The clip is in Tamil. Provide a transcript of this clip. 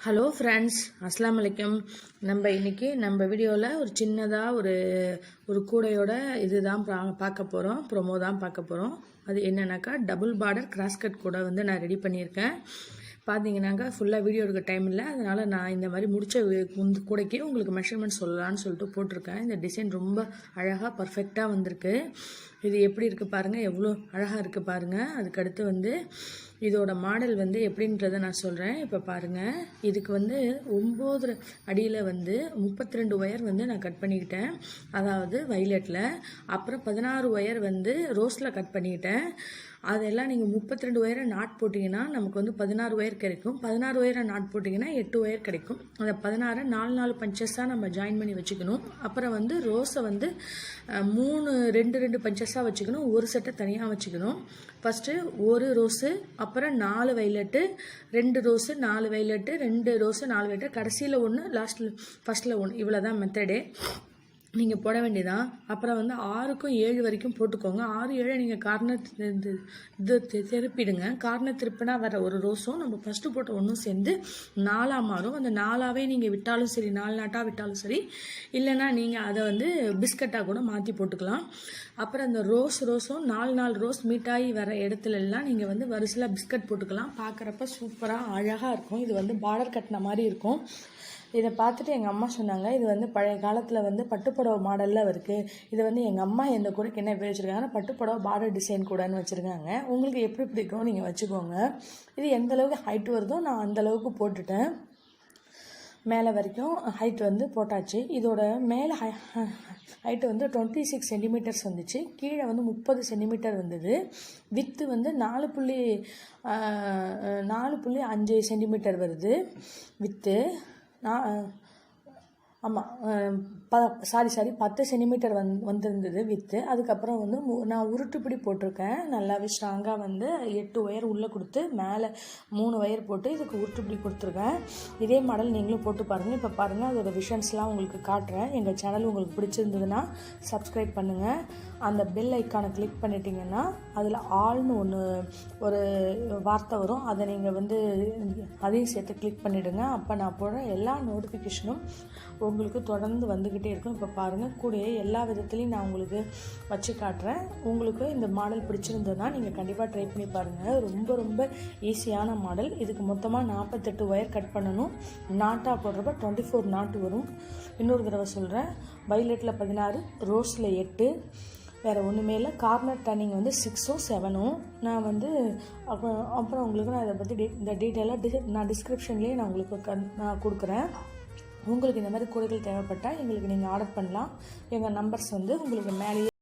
ஹலோ ஃப்ரெண்ட்ஸ் அஸ்லாம் வலைக்கம் நம்ம இன்றைக்கி நம்ம வீடியோவில் ஒரு சின்னதாக ஒரு ஒரு கூடையோட இதுதான் பா- பார்க்க போகிறோம் ப்ரொமோ தான் பார்க்க போகிறோம் அது என்னென்னாக்கா டபுள் பார்டர் கிராஸ் கட் கூட வந்து நான் ரெடி பண்ணியிருக்கேன். பார்த்தீங்கன்னாக்கா ஃபுல்லாக வீடியோ எடுக்க டைம் இல்லை. அதனால் நான் இந்த மாதிரி முடிச்ச இந்த கூடைக்கு உங்களுக்கு மெஷர்மெண்ட் சொல்லலான்னு சொல்லிட்டு போட்டிருக்கேன். இந்த டிசைன் ரொம்ப அழகாக பர்ஃபெக்டாக வந்திருக்கு. இது எப்படி இருக்குது பாருங்கள் எவ்வளோ அழகாக இருக்குது பாருங்கள் அதுக்கடுத்து வந்து இதோட மாடல் வந்து எப்படின்றத நான் சொல்கிறேன் இப்போ பாருங்கள் இதுக்கு வந்து ஒம்பது அடியில் வந்து முப்பத்தி ரெண்டு ஒயர் வந்து நான் கட் பண்ணிக்கிட்டேன். அதாவது வைலட்டில் அப்புறம் பதினாறு ஒயர் வந்து ரோஸில் கட் பண்ணிக்கிட்டேன் அதெல்லாம் நீங்கள் முப்பத்தி ரெண்டு ஒயரை நாட் போட்டிங்கன்னா நமக்கு வந்து பதினாறு ஒயர் கிடைக்கும். பதினாறு ஒயரை நாட் போட்டிங்கன்னா எட்டு ஒயர் கிடைக்கும். அந்த பதினாறை நாலு நாலு பஞ்சஸாக நம்ம ஜாயின் பண்ணி வச்சுக்கணும். அப்புறம் வந்து ரோஸை வந்து மூணு ரெண்டு ரெண்டு பஞ்சஸ் பெருசாக வச்சுக்கணும் ஒரு செட்டை தனியாக வச்சுக்கணும். ஃபஸ்ட்டு ஒரு ரோஸு அப்புறம் நாலு வைலட்டு ரெண்டு ரோஸு நாலு வைலட்டு ரெண்டு ரோஸு நாலு வைலட்டு கடைசியில் ஒன்று லாஸ்ட்டில் ஃபஸ்ட்டில் ஒன்று இவ்வளோ தான் மெத்தடு நீங்கள் போட வேண்டியதான் அப்புறம் வந்து ஆறுக்கும் ஏழு வரைக்கும் போட்டுக்கோங்க. ஆறு ஏழை நீங்கள் கார்னர் இது இது திருப்பிடுங்க. கார்னர் திருப்பினா வர ஒரு ரோஸும் நம்ம ஃபஸ்ட்டு போட்ட ஒன்றும் சேர்ந்து நாலாக மாறும். அந்த நாலாவே நீங்கள் விட்டாலும் சரி நாலு நாட்டாக விட்டாலும் சரி இல்லைன்னா நீங்கள் அதை வந்து பிஸ்கட்டாக கூட மாற்றி போட்டுக்கலாம். அப்புறம் அந்த ரோஸ் ரோஸும் நாலு நாலு ரோஸ் மீட்டாகி வர இடத்துலலாம் நீங்கள் வந்து வரிசையில் பிஸ்கட் போட்டுக்கலாம். பார்க்குறப்ப சூப்பராக அழகாக இருக்கும். இது வந்து பார்டர் கட்டின மாதிரி இருக்கும். இதை பார்த்துட்டு எங்கள் அம்மா சொன்னாங்க இது வந்து பழைய காலத்தில் வந்து பட்டுப்புடவை மாடலில் இருக்குது இது வந்து எங்கள் அம்மா எந்த கூடைக்கு என்ன பேர் வச்சுருக்காங்கன்னா பட்டுப்புடவை பார்டர் டிசைன் கூடன்னு வச்சுருக்காங்க. உங்களுக்கு எப்படி பிடிக்கும் நீங்கள் வச்சுக்கோங்க. இது எந்த அளவுக்கு ஹைட் வருதோ நான் அந்தளவுக்கு போட்டுட்டேன். மேலே வரைக்கும் ஹைட் வந்து போட்டாச்சு. இதோட மேலே ஹை ஹைட்டு வந்து டுவெண்ட்டி சிக்ஸ் சென்டிமீட்டர்ஸ் வந்துச்சு. கீழே வந்து முப்பது சென்டிமீட்டர் வந்தது. வித்து வந்து நாலு புள்ளி நாலு புள்ளி அஞ்சு சென்டிமீட்டர் வருது. வித்து நான் ஆமாம் ப சாரி சாரி பத்து சென்டிமீட்டர் வந் வந்திருந்தது வித்து அதுக்கப்புறம் வந்து மு- நான் உருட்டுப்பிடி போட்டிருக்கேன். நல்லாவே ஸ்ட்ராங்காக வந்து எட்டு ஒயர் உள்ளே கொடுத்து மேலே மூணு ஒயர் போட்டு இதுக்கு உருட்டுப்பிடி கொடுத்துருக்கேன். இதே மாடல் நீங்களும் போட்டு பாருங்கள் இப்போ பாருங்கள் அதோட விஷன்ஸ்லாம் உங்களுக்கு காட்டுறேன். எங்கள் சேனல் உங்களுக்கு பிடிச்சிருந்ததுன்னா சப்ஸ்கிரைப் பண்ணுங்கள் அந்த பெல் ஐக்கானை கிளிக் பண்ணிட்டீங்கன்னா அதில் ஆள்னு ஒன்று ஒரு வார்த்தை வரும். அதை நீங்கள் வந்து அதையும் சேர்த்து கிளிக் பண்ணிவிடுங்க அப்போ நான் போடுற எல்லா நோட்டிஃபிகேஷனும் உங்களுக்கு தொடர்ந்து வந்துக்கிட்டே இருக்கும். இப்போ பாருங்கள் கூடயே எல்லா விதத்துலையும் நான் உங்களுக்கு வச்சு காட்டுறேன். உங்களுக்கு இந்த மாடல் பிடிச்சிருந்ததுன்னா நீங்கள் கண்டிப்பாக ட்ரை பண்ணி பாருங்கள் ரொம்ப ரொம்ப ஈஸியான மாடல். இதுக்கு மொத்தமாக நாற்பத்தெட்டு ஒயர் கட் பண்ணணும். நாட்டாக போடுறப்ப டுவெண்ட்டி ஃபோர் நாட்டு வரும். இன்னொரு தடவை சொல்கிறேன் வைலெட்டில் பதினாறு ரோஸில் எட்டு. வேறு ஒன்றுமே இல்லை. கார்னர் டர்னிங் வந்து சிக்ஸும் செவனும் நான் வந்து அப்புறம் அப்புறம் உங்களுக்கு நான் இதை பற்றி டீ இந்த டீட்டெயிலாக டி நான் டிஸ்கிரிப்ஷன்லேயே நான் உங்களுக்கு கண் நான் கொடுக்குறேன். உங்களுக்கு இந்த மாதிரி கூடைகள் தேவைப்பட்டால் எங்களுக்கு நீங்கள் ஆர்டர் பண்ணலாம். எங்கள் நம்பர்ஸ் வந்து உங்களுக்கு மேலேயே